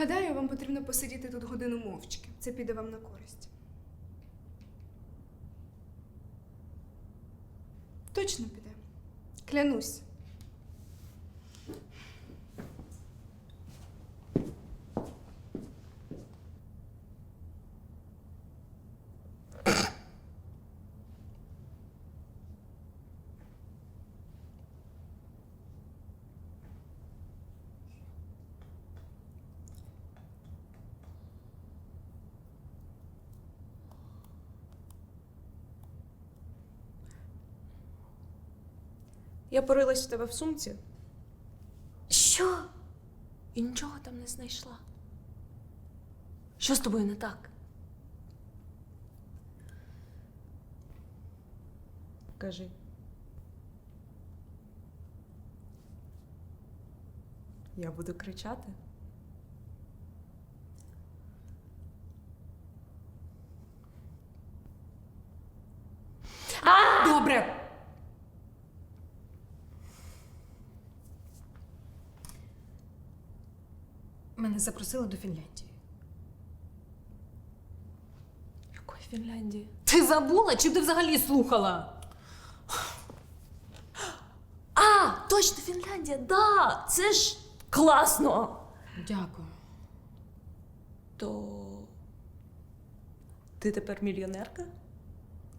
Гадаю, вам потрібно посидіти тут годину мовчки. Це піде вам на користь. Точно піде. Клянусь. Я порилась в тебе в сумці Що? і нічого там не знайшла. Що з тобою не так? Кажи. Я буду кричати. Мене запросили до Фінляндії. Якої Фінляндії? Ти забула, чи ти взагалі слухала? А, точно Фінляндія, да! Це ж класно! Дякую. То ти тепер мільйонерка?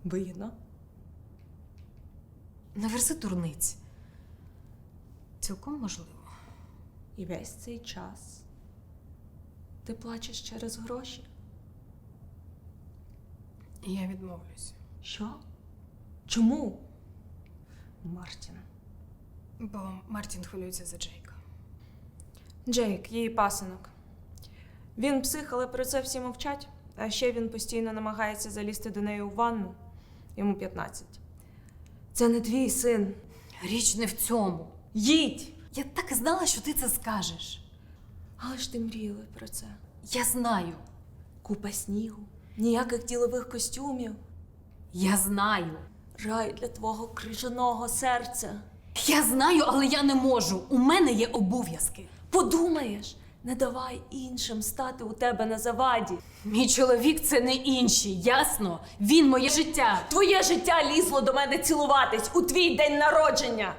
Вигідно. Не верзи дурниць. Цілком можливо. І весь цей час ти плачеш через гроші. Я відмовлюсь. Що? Чому? Мартін. Бо Мартін хвилюється за Джейка. Джейк, її пасинок. Він псих, але про це всі мовчать. А ще він постійно намагається залізти до неї у ванну. Йому 15. Це не твій син. Річ не в цьому. Їдь! Я так і знала, що ти це скажеш. Але ж ти мріяла про це. Я знаю. Купа снігу, ніяких ділових костюмів. Я знаю. Рай для твого крижаного серця. Я знаю, але я не можу. У мене є обов'язки. Подумаєш, не давай іншим стати у тебе на заваді. Мій чоловік це не інші, ясно? Він моє життя. Твоє життя лізло до мене цілуватись у твій день народження.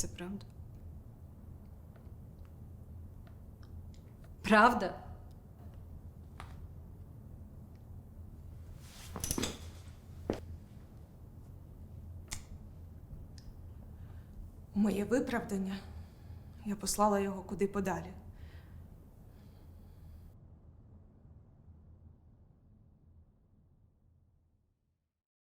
Це правда. Правда? Моє виправдання я послала його куди подалі.